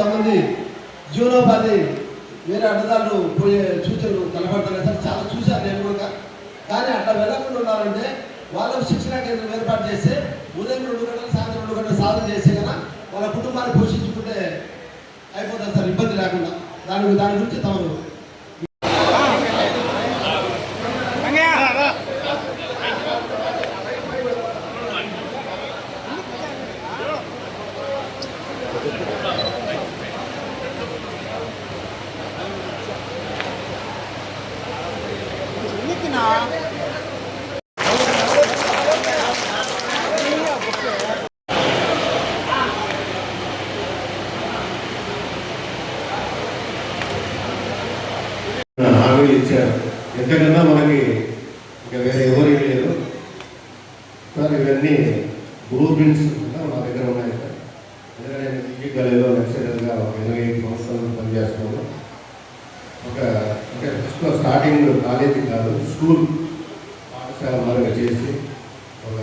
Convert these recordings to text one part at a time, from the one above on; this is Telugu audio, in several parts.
కొంతమంది జీవనోపాధి వేరే అడ్డదారులు పోయే సూచనలు కనబడుతున్నాయి సార్ చాలా చూశాను నేను కూడా. కానీ అట్లా వెళ్ళకుండా ఉన్నారంటే వాళ్ళకు శిక్షణ కేంద్రం ఏర్పాటు చేస్తే ఉదయం రెండు గంటలు సాయంత్రం రెండు గంటలు సాధన చేస్తే కదా వాళ్ళ కుటుంబాన్ని పోషించుకుంటే అయిపోతుంది సార్ ఇబ్బంది లేకుండా. దాని దాని గురించి తమరు హామీలు ఇచ్చారు. ఎంతకన్నా మనకి ఇంకా వేరే ఎవరు లేదు సార్ ఇవన్నీ బ్లూ ప్రింట్స్ కూడా మా దగ్గర ఉన్నాయి సార్. ఎందుకంటే నేను డిగ్రీ కాలేజీలో లెక్చరర్గా ఒక ఇరవై ఐదు సంవత్సరాలు పనిచేస్తున్నాను. ఒక అంటే ఫస్ట్ స్టార్టింగ్ కాలేజీ కాదు స్కూల్ పాఠశాల మాదిరిగా చేసి ఒక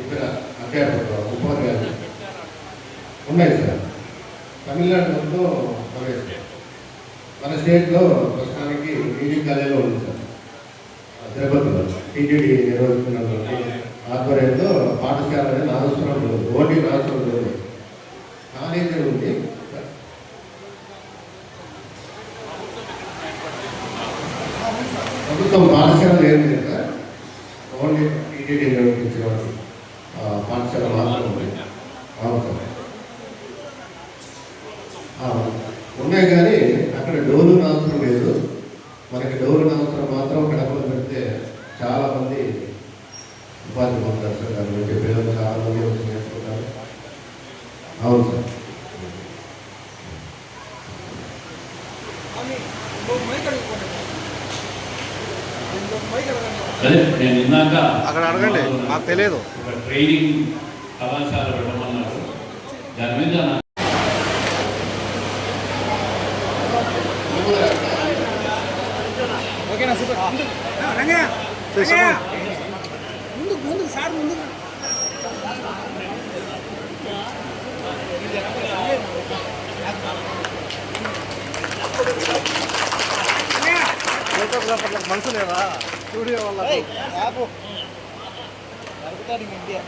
ఇక్కడ అధ్యాపక ఉపాధ్యాయులు ఉన్నాయి సార్. తమిళనాడు మొత్తం ప్రవేశం. మన స్టేట్లో ప్రస్తుతానికి పీజీ కాలేజీలో ఉంది సార్. తిరుపతిలో టీటీడీ నిర్వహిస్తున్న ఆధ్వర్యంలో పాఠశాల అనేది నాగేశ్వరం లేదు ఓటీ నాగేశ్వరం లేదు కాలేజీ ఉంది. ప్రభుత్వం పాఠశాల ఏం లేదు సార్. ఓన్లీ టీటీడీ నిర్వహించిన పాఠశాల మాత్రం ఉంది. అవును సార్. ఉన్నాయి కానీ అక్కడ డోలు అవసరం లేదు. మనకి డోలు అవసరం మాత్రం కడపలో పెడితే చాలా మంది ఉపాధి పొందుతారు సార్. దాని నుంచి పిల్లలు చాలా మంది వచ్చి నేర్చుకుంటారు. అవును సార్. అదే నేను ఇందాక అక్కడ అడగండి, మాకు తెలియదు. ఒక ట్రైనింగ్ కళాశాల పెట్టమన్నారు. దాని మీద నా- ముందు ముందు సార్ ముందు. ఫోటోగ్రాఫర్లకు మనసు లేదా స్టూడియో వల్ల ఇండియా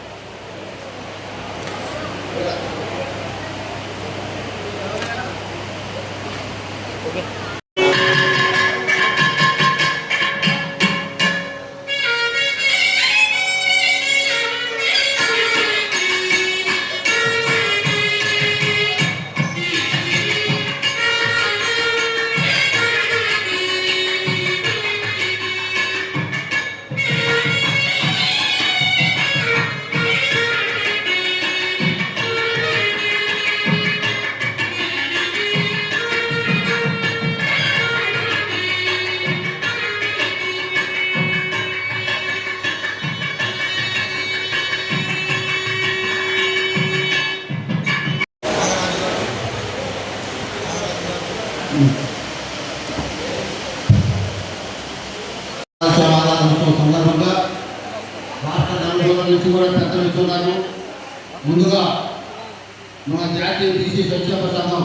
మన జాతీయ బీసీ సంక్షేమ సంఘం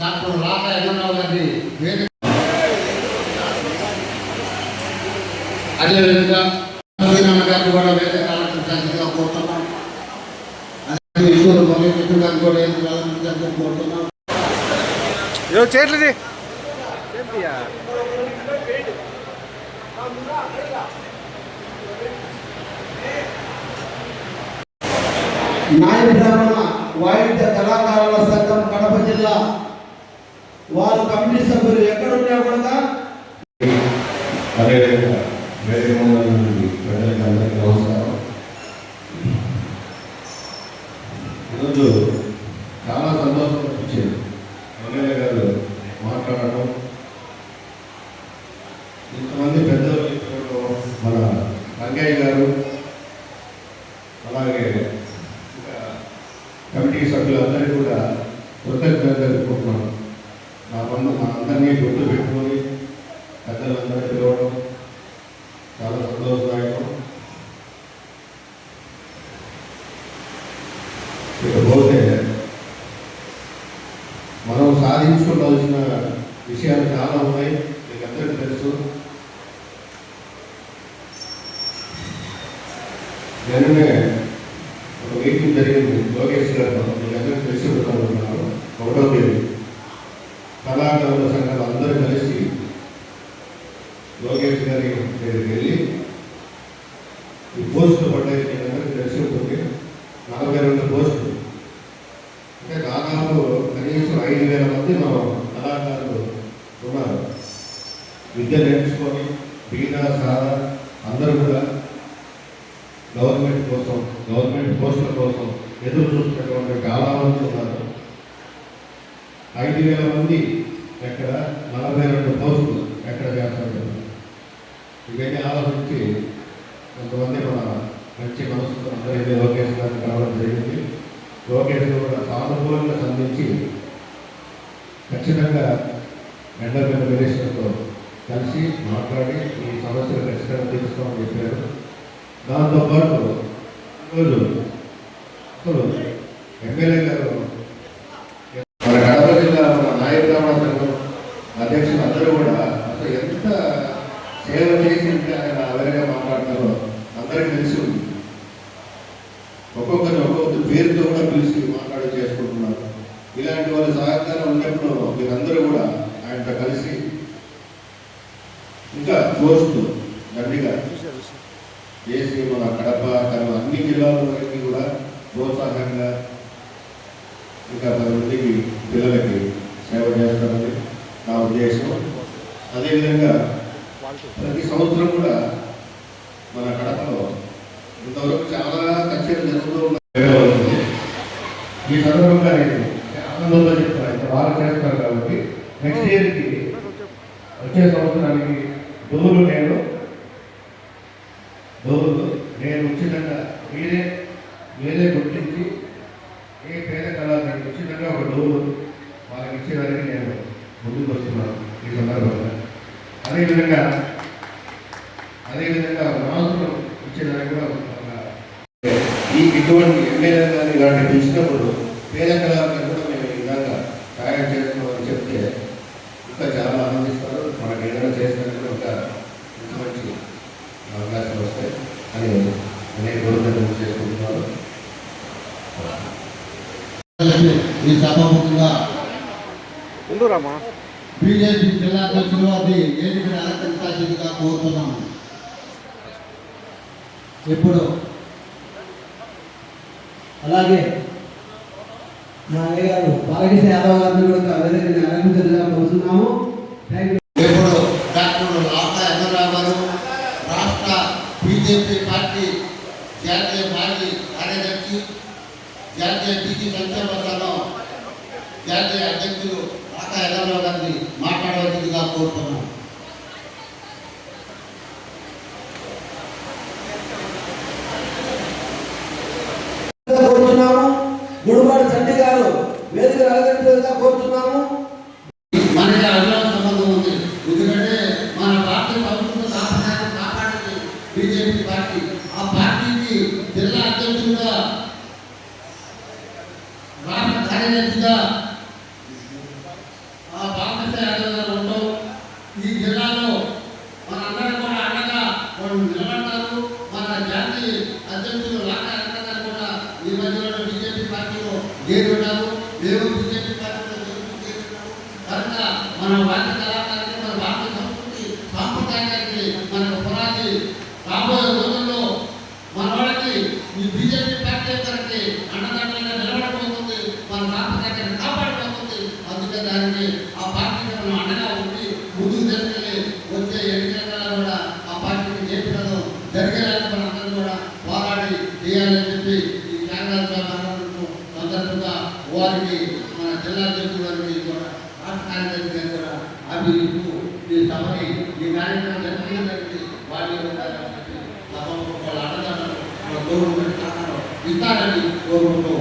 డాక్టర్ రాక ఎన్నరావు గారిని వేదిక. అదేవిధంగా గారిని కూడా వేదిక ఆలోచించాల్సిందిగా కోరుతున్నాం. ఈశ్వరు మురళీకృష్ణ గారిని కూడా వేదిక ఆలోచించాల్సిందిగా కోరుతున్నాం. ఏదో చేయట్లేదు నాయ బ్రాహ్మణ వాయిద్య కళాకారుల సంఘం కడప జిల్లా. వారు కమిటీ సభ్యులు ఎక్కడున్నా కూడా అదేవిధంగా వేరే మండలం నుండి ప్రజలకు అందరికీ నమస్కారం ఈరోజు చాలా సంతోషం అనిపించింది ఎమ్మెల్యే గారు మాట్లాడటం ఇంతమంది పెద్దలు ఇప్పుడు మన రంగయ్య గారు అలాగే ఇంకా కమిటీ సభ్యులందరికీ కూడా కృతజ్ఞత తెలుపుకుంటున్నాను నా పనులు మా అందరినీ గుర్తు పెట్టుకొని పెద్దలు పెద్దలందరూ పిలవడం చాలా సంతోషదాయకం ఇకపోతే మనం సాధించుకోవాల్సిన విషయాలు చాలా ఉన్నాయి. మీకు అందరికీ తెలుసు. నిన్ననే ఒక మీటింగ్ జరిగింది. లోకేష్ గారు మీకు అందరికీ తెలిసి ఉంటాను ఒకటో తేదీ. కళాకారుల సంఘాలు అందరూ కలిసి లోకేష్ గారి దగ్గరికి వెళ్ళి ఈ పోస్టులు పడ్డాయి. మీకు అందరికీ తెలిసి ఉంటుంది. నలభై రెండు పోస్టులు అంటే దాదాపు కనీసం ఐదు వేల మంది మనం కళాకారులు ఉన్నారు. విద్య నేర్చుకొని బీద సారా అందరూ కూడా గవర్నమెంట్ కోసం గవర్నమెంట్ పోస్టుల కోసం ఎదురు చూస్తున్నటువంటి చాలా ఉన్నారు. ఐదు వేల మంది ఎక్కడ? నలభై రెండు పోస్టులు ఎక్కడ చేస్తారు ఇవన్నీ ఆలోచించి కొంతమంది మన మంచి మనసుతో అందరికీ లోకేష్ గారిని కావడం జరిగింది. లోకేష్ కూడా సానుకూలంగా సంధించి ఖచ్చితంగా ఎండమైన మినిస్టర్తో కలిసి మాట్లాడి ఈ సమస్యలు ఖచ్చితంగా తీరుస్తామని చెప్పారు. దాంతోపాటు ఈరోజు అసలు ఎమ్మెల్యే గారు మన కడప జిల్లా మన నాయక బ్రాహ్మణ సంఘం అధ్యక్షులు అందరూ కూడా అసలు ఎంత సేవ చేసి ఉంటే ఆయన అవేగా మాట్లాడతారో అందరికీ తెలిసి ఉంది ఒక్కొక్కరిని ఒక్కొక్కరి పేరుతో కూడా పిలిచి మాట్లాడి చేసుకుంటున్నారు ఇలాంటి వాళ్ళ సహకారం ఉన్నప్పుడు మీరందరూ కూడా ఆయనతో కలిసి ఇంకా పోస్టు దండిగా చేసి మన కడప కడప అన్ని జిల్లాల కూడా ప్రోత్సాహంగా ఇంకా పది మందికి పిల్లలకి సేవ చేస్తామని నా ఉద్దేశం. అదేవిధంగా ప్రతి సంవత్సరం కూడా మన కడపలో ఇంతవరకు చాలా కచేరీలు జరుగుతూ ఉన్నాయి ఈ సందర్భంగా నేను ఆనందంతో చెప్తాను ఇంత బాగా చేస్తారు కాబట్టి నెక్స్ట్ ఇయర్కి వచ్చే సంవత్సరానికి డోలు నేను. డోలు నేను ఉచితంగా మీరే మీరే గుర్తించి ఏ పేద కళాకారులకు ఉచితంగా ఒక డోలు వాళ్ళకి ఇచ్చేదానికి నేను ముందుకు వస్తున్నాను ఈ సందర్భంగా. అదేవిధంగా అదేవిధంగా మాంసం ఇచ్చేదానికి కూడా ఒక ఈ ఇటువంటి ఎమ్మెల్యే గారు ఇలాంటి పిలిచినప్పుడు పేద కళాకారులు కూడా మేము ఈ విధంగా సహాయం చేస్తున్నామని చెప్తే ఇంకా చాలా ఆనందిస్తారు మనకి ఏదైనా చేసినట్టు ఒక మంచి మంచి అవకాశాలు వస్తాయి అని నేను గౌరవం చేసుకుంటున్నాను ఈ సభాముఖంగా ముందు రామా బీజేపీ జిల్లా అధ్యక్షులు వారిని వేదికను అలంకరించాల్సిందిగా కోరుతున్నాము. ఎప్పుడు? అలాగే మా అయ్య గారు బాలకృష్ణ యాదవ్ గారిని కూడా వేదికని అలంకరించాలని కోరుతున్నాము. ఇప్పుడు డాక్టర్ లాతా ఎర్రరావు గారు రాష్ట్ర బీజేపీ పార్టీ జాతీయ పార్టీ కార్యదర్శి జాతీయ బీసీ సంక్షేమ సంఘం జాతీయ అధ్యక్షులు రాతా ఎర్రరావు గారిని మాట్లాడవలసిందిగా కోరుతున్నాము గుడివాడ చంటి గారు వేదిక అలంకరించేదిగా కోరుతున్నాము మనకి అభివృద్ధి సంబంధం ఉంది ఎందుకంటే మన పార్టీ సంస్కృతి సాంప్రదాయాన్ని కాపాడింది బీజేపీ పార్టీ ఆ పార్టీకి జిల్లా అధ్యక్షుడిగా రాష్ట్ర కార్యదర్శిగా ఆ బాలకృష్ణ యాదవ్ గారు ఉండవు ఈ జిల్లాలో మనందరం కూడా అండగా వాళ్ళు నిలబడతారు మన జాతీయ అధ్యక్షులు లాకా వెంకట గారు కూడా ఈ మధ్యలో బీజేపీ పార్టీలో చేరున్నారు మేము బీజేపీ పార్టీలో చేరున్నాము కనుక మన వాద్య కళాకారులు మన భారత సంస్కృతి సాంప్రదాయానికి మనకు పునాది రాబోయే రోజుల్లో మన వాళ్ళకి ఈ బీజేపీ పార్టీ అందరికి అండదండలుగా నిలబడిపోతుంది మన సాంప్రదాయాన్ని కాపాడిపోతుంది అందుకే దానికి ఆ పార్టీకి మనం అండగా ఉండి ముందుకు తీసుకెళ్ళి వచ్చే ఎన్నికలలో కూడా ఆ పార్టీకి చేపట్టడం జరిగేలాగా మనం అందరం కూడా పోరాడి చేయాలని చెప్పి ఈ త్యాగరాజ స్వామి సందర్భంగా వారికి మన జిల్లా అధ్యక్షుడు గారికి కూడా రాష్ట్ర కార్యదర్శి గారికి కూడా అభివృద్ధి ఈ సభని ఈ కార్యక్రమం జరిగిందంటే వారి ఉండాలని వాళ్ళ అన్నదానం గౌరవం సహకారం ఇస్తారని కోరుకుంటూ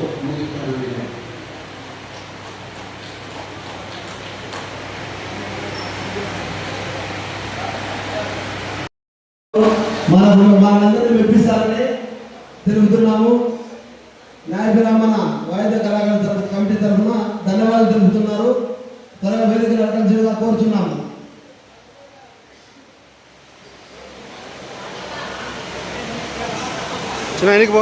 వెనక్కి పో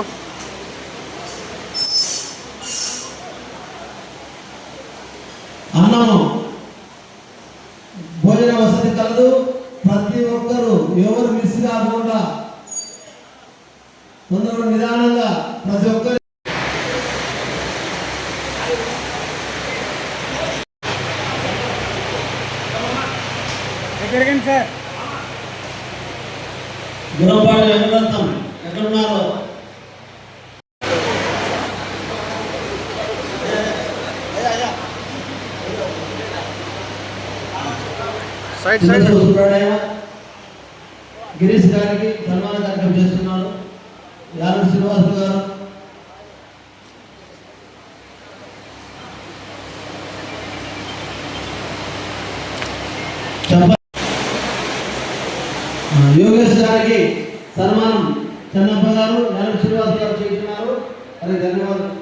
అన్నము భోజన వసతి కలదు. ప్రతి ఒక్కరూ ఎవరు మిస్ కాకుండా తొందరగా నిదానంగా ప్రతి ఒక్కరు సైడ్ సైడ్ గిరీష్ గారికి సన్మాన కార్యక్రమం చేస్తున్నాను. యాదవ్ శ్రీనివాస్ గారు. చెప్ప యోగేష్ గారికి సన్మానం. చెన్నప్ప గారు యాదవ్ శ్రీనివాస్ గారు చేస్తున్నారు. అది ధన్యవాదాలు.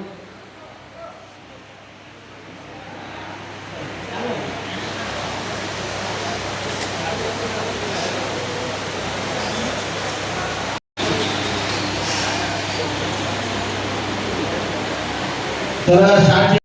Well I.